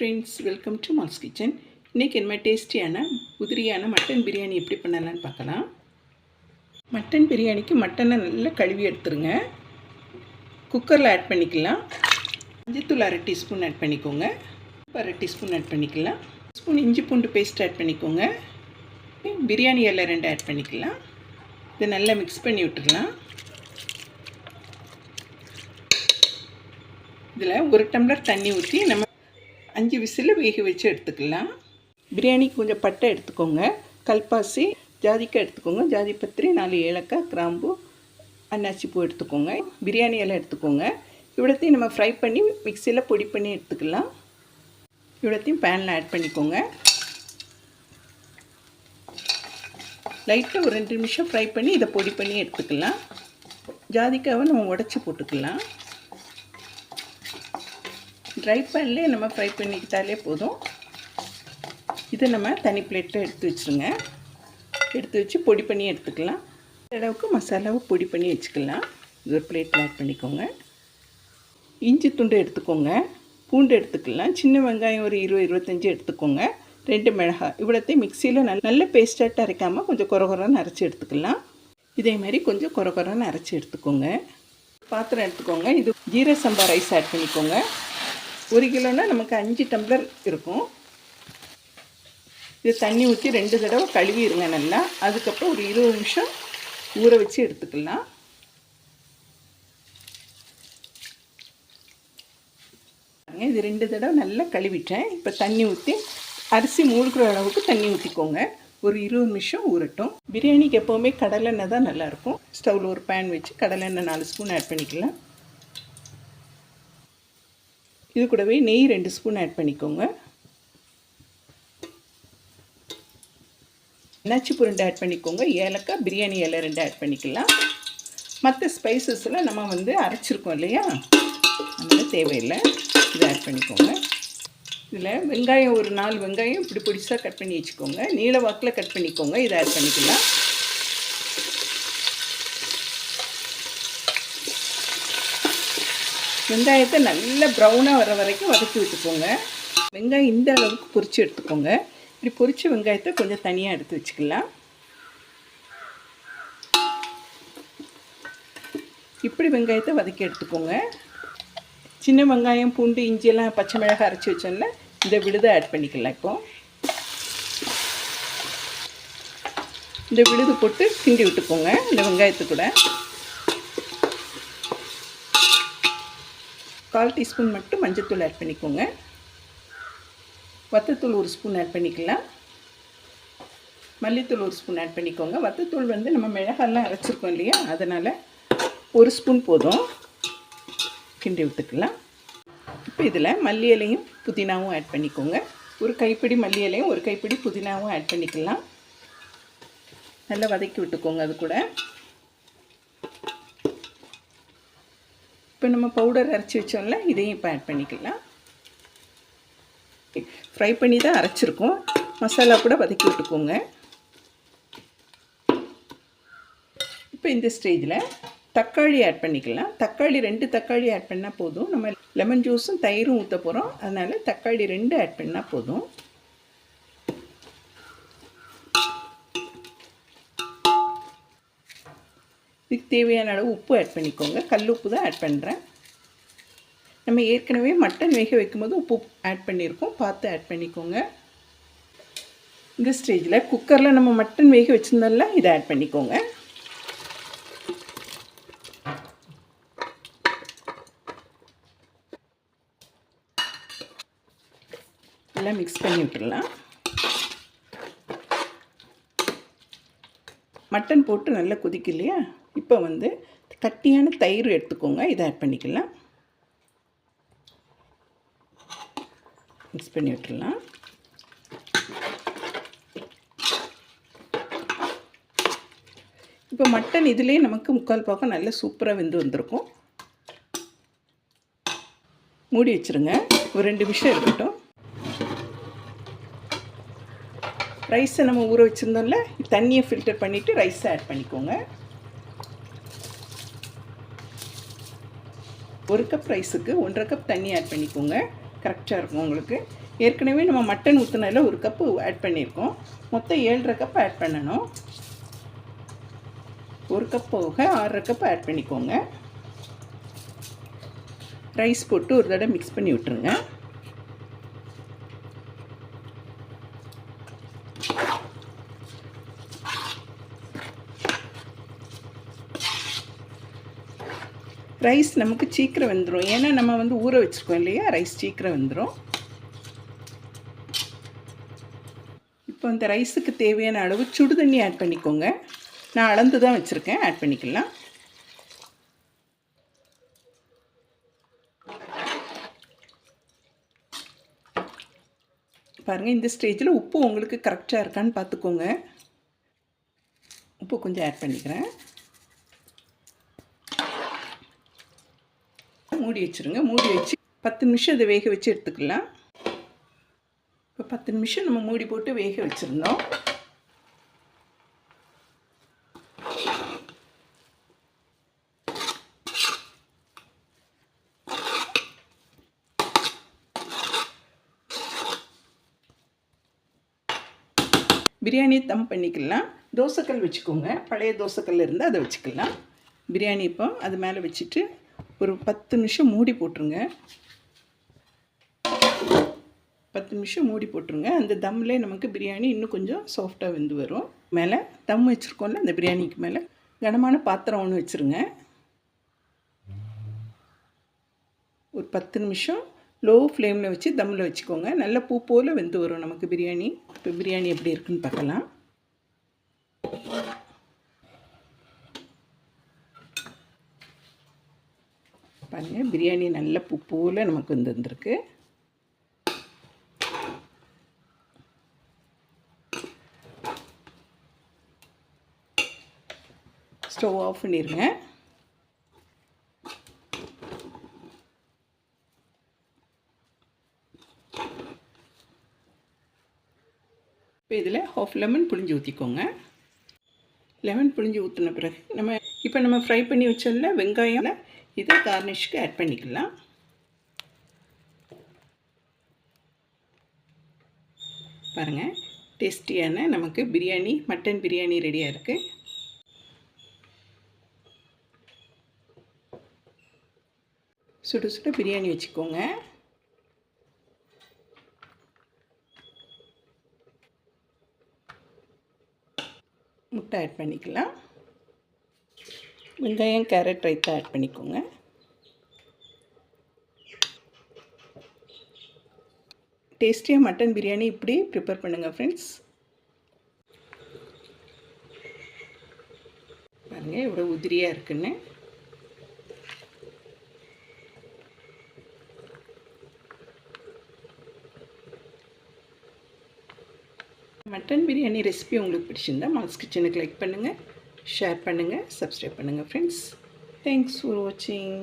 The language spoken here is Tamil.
Friends welcome to Mal's kitchen இன்றைக்கி என்ன டேஸ்டியான உதிரியான மட்டன் பிரியாணி எப்படி பண்ணலான்னு பார்க்கலாம். மட்டன் பிரியாணிக்கு மட்டனை நல்லா கழுவி எடுத்துருங்க. குக்கரில் ஆட் பண்ணிக்கலாம். மஞ்சத்தூள் அரை டீஸ்பூன் ஆட் பண்ணிக்கோங்க. அரை டீஸ்பூன் ஆட் பண்ணிக்கலாம். ஸ்பூன் இஞ்சி பூண்டு பேஸ்ட் ஆட் பண்ணிக்கோங்க. பிரியாணி இலை ரெண்டு ஆட் பண்ணிக்கலாம். இதை நல்லா மிக்ஸ் பண்ணி விட்டுடலாம். இதில் ஒரு டம்ளர் தண்ணி ஊற்றி நம்ம அஞ்சு விசில் வேக வச்சு எடுத்துக்கலாம். பிரியாணிக்கு கொஞ்சம் பட்டை எடுத்துக்கோங்க. கல்பாசி ஜாதிக்காய் எடுத்துக்கோங்க. ஜாதி பத்திரி நாலு ஏலக்காய் கிராம்பு அன்னாச்சி பூ எடுத்துக்கோங்க. பிரியாணி எல்லாம் எடுத்துக்கோங்க. இவ்வளோத்தையும் நம்ம ஃப்ரை பண்ணி மிக்சியில் பொடி பண்ணி எடுத்துக்கலாம். இவ்வளோத்தையும் பேனில் ஆட் பண்ணிக்கோங்க. லைட்டாக ஒரு ரெண்டு நிமிஷம் ஃப்ரை பண்ணி இதை பொடி பண்ணி எடுத்துக்கலாம். ஜாதிக்காவை நம்ம உடச்சி போட்டுக்கலாம். ட்ரை பேன்லேயே நம்ம ஃப்ரை பண்ணிக்கிட்டாலே போதும். இதை நம்ம தனி பிளேட்டில் எடுத்து வச்சுருங்க. எடுத்து வச்சு பொடி பண்ணி எடுத்துக்கலாம். அளவுக்கு மசாலாவை பொடி பண்ணி வச்சுக்கலாம். இது ஒரு பிளேட்டில் ஆட் பண்ணிக்கோங்க. இஞ்சி துண்டு எடுத்துக்கோங்க. பூண்டு எடுத்துக்கலாம். சின்ன வெங்காயம் ஒரு இருபது இருபத்தஞ்சி எடுத்துக்கோங்க. ரெண்டு மிளகாய். இவ்வளோத்தையும் மிக்சியில் நல்ல நல்ல பேஸ்டாட்டு அரைக்காமல் கொஞ்சம் குறகுறன்னு அரைச்சி எடுத்துக்கலாம். இதே மாதிரி கொஞ்சம் குறகுறன்னு அரைச்சி எடுத்துக்கோங்க. பாத்திரம் எடுத்துக்கோங்க. இது ஜீர சம்பா ரைஸ் ஆட் பண்ணிக்கோங்க. ஒரு கிலோனா நமக்கு அஞ்சு டம்ளர் இருக்கும். இது தண்ணி ஊற்றி ரெண்டு தடவை கழுவிடுங்க நல்லா. அதுக்கப்புறம் ஒரு இருபது நிமிஷம் ஊற வச்சு எடுத்துக்கலாம். இது ரெண்டு தடவை நல்லா கழுவிட்டேன். இப்போ தண்ணி ஊற்றி அரிசி மூழ்கிற அளவுக்கு தண்ணி ஊற்றிக்கோங்க ஒரு இருபது நிமிஷம் ஊறட்டும். பிரியாணிக்கு எப்போவுமே கடலெண்ணெய் தான் நல்லாயிருக்கும் ஸ்டவ்வில் ஒரு பேன் வச்சு கடலெண்ணெய் நாலு ஸ்பூன் ஆட் பண்ணிக்கலாம். இது கூடவே நெய் ரெண்டு ஸ்பூன் ஆட் பண்ணிக்கோங்க. நச்சு புருண்டு ஆட் பண்ணிக்கோங்க. ஏலக்காய் பிரியாணி இலை ரெண்டு ஆட் பண்ணிக்கலாம். மற்ற ஸ்பைசஸில் நம்ம வந்து அரைச்சிருக்கோம் இல்லையா? அதனால் தேவையில்லை. இதை ஆட் பண்ணிக்கோங்க. இதில் வெங்காயம் ஒரு நாலு வெங்காயம் இப்படி பிடிச்சா கட் பண்ணி வச்சுக்கோங்க. நீள வாக்கில் கட் பண்ணிக்கோங்க. இதை ஆட் பண்ணிக்கலாம். வெங்காயத்தை நல்லா ப்ரௌனாக வர வரைக்கும் வதக்கி விட்டுக்கோங்க. வெங்காயம் இந்த அளவுக்கு பொரித்து எடுத்துக்கோங்க. இப்படி பொரித்த வெங்காயத்தை கொஞ்சம் தனியாக எடுத்து வச்சுக்கலாம். இப்படி வெங்காயத்தை வதக்கி எடுத்துக்கோங்க. சின்ன வெங்காயம் பூண்டு இஞ்சியெல்லாம் பச்சை மிளகாய் அரைச்சி வச்சோன்னா இந்த விழுதை ஆட் பண்ணிக்கலாம் இப்போ. இந்த விழுது போட்டு கிண்டி விட்டுக்கோங்க இந்த வெங்காயத்து கூட. கால் டீஸ்பூன் மட்டும் மஞ்சத்தூள் ஆட் பண்ணிக்கோங்க. வத்தத்தூள் ஒரு ஸ்பூன் ஆட் பண்ணிக்கலாம். மல்லித்தூள் ஒரு ஸ்பூன் ஆட் பண்ணிக்கோங்க. வத்தத்தூள் வந்து நம்ம மிளகாலாம் அரைச்சிருக்கோம் இல்லையா? அதனால் ஒரு ஸ்பூன் போதும். கிண்டி விட்டுக்கலாம். இப்போ இதில் மல்லி இலையும் புதினாவும் ஆட் பண்ணிக்கோங்க. ஒரு கைப்பிடி மல்லி இலையும் ஒரு கைப்பிடி புதினாவும் ஆட் பண்ணிக்கலாம். நல்லா வதக்கி விட்டுக்கோங்க அது கூட. இப்போ நம்ம பவுடர் அரைச்சி வச்சோம்ல இதையும் இப்போ ஆட் பண்ணிக்கலாம். ஃப்ரை பண்ணி தான் அரைச்சிருக்கோம். மசாலா கூட வதக்கி விட்டுக்கோங்க. இப்போ இந்த ஸ்டேஜில் தக்காளி ஆட் பண்ணிக்கலாம். தக்காளி ரெண்டு தக்காளி ஆட் பண்ணால் போதும். நம்ம லெமன் ஜூஸும் தயிரும் ஊற்ற போகிறோம் அதனால் தக்காளி ரெண்டு ஆட் பண்ணால் போதும். இதுக்கு தேவையான அளவு உப்பு ஆட் பண்ணிக்கோங்க. கல் உப்பு தான் ஆட் பண்ணுறேன் நம்ம ஏற்கனவே மட்டன் வேக வைக்கும்போது உப்பு ஆட் பண்ணியிருக்கோம். பார்த்து ஆட் பண்ணிக்கோங்க. இந்த ஸ்டேஜில் குக்கரில் நம்ம மட்டன் வேக வச்சுருந்தோம்ல இதை ஆட் பண்ணிக்கோங்க. எல்லாம் மிக்ஸ் பண்ணி விட்டுடலாம். மட்டன் போட்டு நல்லா கொதிக்கு இல்லையா? இப்போ வந்து கட்டியான தயிர் எடுத்துக்கோங்க. இதை ஆட் பண்ணிக்கலாம். மிக்ஸ் பண்ணி விட்டுடலாம். இப்போ மட்டன் இதுலேயே நமக்கு முக்கால் பாக்கம் நல்லா சூப்பராக வெந்து வந்திருக்கும். மூடி வச்சுருங்க. ஒரு ரெண்டு நிமிஷம் இருக்கட்டும். ரைஸை நம்ம ஊற வச்சுருந்தோம்ல தண்ணியை ஃபில்டர் பண்ணிவிட்டு ரைஸை ஆட் பண்ணிக்கோங்க. ஒரு கப் ரைஸுக்கு ஒன்றரை கப் தண்ணி ஆட் பண்ணிக்கோங்க. கரெக்டாக இருக்கும் உங்களுக்கு. ஏற்கனவே நம்ம மட்டன் ஊற்றுனதில் ஒரு கப்பு ஆட் பண்ணியிருக்கோம். மொத்தம் ஏழரை கப் ஆட் பண்ணணும். ஒரு கப் போக ஆறரை கப் ஆட் பண்ணிக்கோங்க. ரைஸ் போட்டு ஒரு தடவை மிக்ஸ் பண்ணி விட்டுருங்க. ரைஸ் நமக்கு சீக்கிரம் வந்துடும் ஏன்னா நம்ம வந்து ஊற வச்சுருக்கோம் இல்லையா? ரைஸ் சீக்கிரம் வந்துடும் இப்போ இந்த ரைஸுக்கு தேவையான அளவு சுடு தண்ணி ஆட் பண்ணிக்கோங்க. நான் அளந்து தான் வச்சுருக்கேன். ஆட் பண்ணிக்கலாம். பாருங்கள் இந்த ஸ்டேஜில் உப்பு உங்களுக்கு கரெக்டாக இருக்கான்னு பார்த்துக்கோங்க. உப்பு கொஞ்சம் ஆட் பண்ணிக்கிறேன். மூடி வச்சுருங்க. மூடி வச்சு பத்து நிமிஷம் இதை வேக வச்சு எடுத்துக்கலாம். இப்போ பத்து நிமிஷம் நம்ம மூடி போட்டு வேக வச்சுருந்தோம். பிரியாணி தம் பண்ணிக்கலாம். தோசைக்கல் வச்சுக்கோங்க. பழைய தோசைக்கல் இருந்தால் அதை வச்சுக்கலாம். பிரியாணி இப்போ அது மேலே வச்சுட்டு ஒரு பத்து நிமிஷம் மூடி போட்டுருங்க. பத்து நிமிஷம் மூடி போட்டுருங்க. அந்த தம்மில் நமக்கு பிரியாணி இன்னும் கொஞ்சம் சாஃப்டாக வெந்து வரும். மேலே தம் வச்சுருக்கோம்ல அந்த பிரியாணிக்கு மேலே. கனமான பாத்திரம் ஒன்று வச்சுருங்க. ஒரு பத்து நிமிஷம் லோ ஃப்ளேமில் வச்சு தம்மில் வச்சுக்கோங்க. நல்ல பூ போல் வெந்து வரும் நமக்கு பிரியாணி. இப்போ பிரியாணி எப்படி இருக்குன்னு பார்க்கலாம். பாருங்கள் பிரியாணி நல்ல பூ நமக்கு வந்து வந்திருக்கு. ஸ்டவ் ஆஃப் பண்ணிடுங்க இப்போ இதில் ஹாஃப் லெமன் புளிஞ்சு ஊற்றிக்கோங்க லெமன் புளிஞ்சு ஊற்றின பிறகு நம்ம இப்போ நம்ம ஃப்ரை பண்ணி வச்சோம்ல வெங்காயம் இதை கார்னிஷ்க்கு ஆட் பண்ணிக்கலாம். பாருங்கள் டேஸ்டியான நமக்கு பிரியாணி மட்டன் பிரியாணி ரெடியாக இருக்குது சுடு சுட பிரியாணி வச்சுக்கோங்க. முட்டை ஆட் பண்ணிக்கலாம். வெங்காயம் கேரட் ரைத்தா ஆட் பண்ணிக்கோங்க. டேஸ்டியாக மட்டன் பிரியாணி இப்படி ப்ரிப்பேர் பண்ணுங்கள் ஃப்ரெண்ட்ஸ் பாருங்கள் இவ்வளோ உதிரியாக இருக்குன்னு. மட்டன் பிரியாணி ரெசிபி உங்களுக்கு பிடிச்சிருந்தா மால்ஸ் கிச்சனுக்கு லைக் பண்ணுங்கள் ஷேர் பண்ணுங்கள் சப்ஸ்கிரைப் பண்ணுங்கள் ஃப்ரெண்ட்ஸ் தேங்க்ஸ் ஃபார் வாட்சிங்